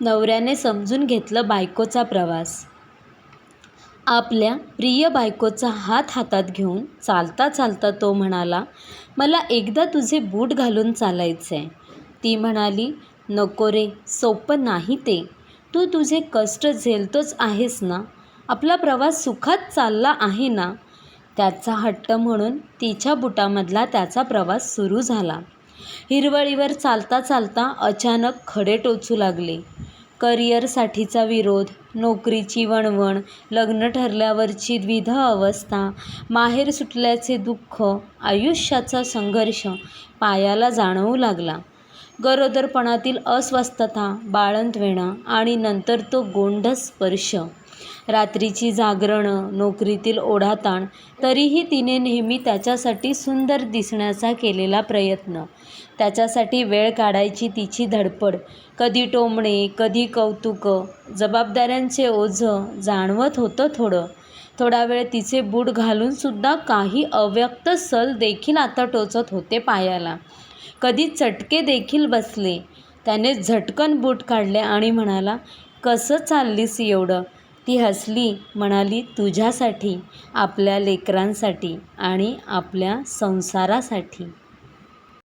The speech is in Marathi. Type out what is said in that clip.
नवऱ्याने समजून घेतलं बायकोचा प्रवास. आपल्या प्रिय बायकोचा हात हातात घेऊन चालता चालता तो म्हणाला मला एकदा तुझे बूट घालून चालायचंय. ती म्हणाली नको रे सोपं नाही ते. तू तुझे कष्ट झेलतोच आहेस ना? आपला प्रवास सुखात चालला आहे ना? त्याचा हट्ट म्हणून तिच्या बुटामधला त्याचा प्रवास सुरू झाला. हिरवळीवर चालता चालता अचानक खडे टोचू लागले. करिअरसाठीचा विरोध नोकरीची वणवण लग्न ठरल्यावरची द्विधा अवस्था माहेर सुटल्याचे दुःख आयुष्याचा संघर्ष पायाला जाणवू लागला. गरोदरपणातील अस्वस्थता बाळंतवेणा आणि नंतर तो गोंडस स्पर्श रात्रीची जागरणं नोकरीतील ओढाताण तरीही तिने नेहमी त्याच्यासाठी सुंदर दिसण्याचा केलेला प्रयत्न. त्याच्यासाठी वेळ काढायची तिची धडपड. कधी टोमणे कधी कौतुकं जबाबदाऱ्यांचे ओझं जाणवत होतं थोडं. थोडा वेळ तिचे बूट घालूनसुद्धा काही अव्यक्त सल देखील आता टोचत होते पायाला. कधी चटके देखील बसले. त्याने झटकन बूट काढले आणि म्हणाला कसं चाललीस एवढं? ती हसली म्हणाली तुझ्यासाठी आपल्या लेकरांसाठी आणि आपल्या संसारासाठी.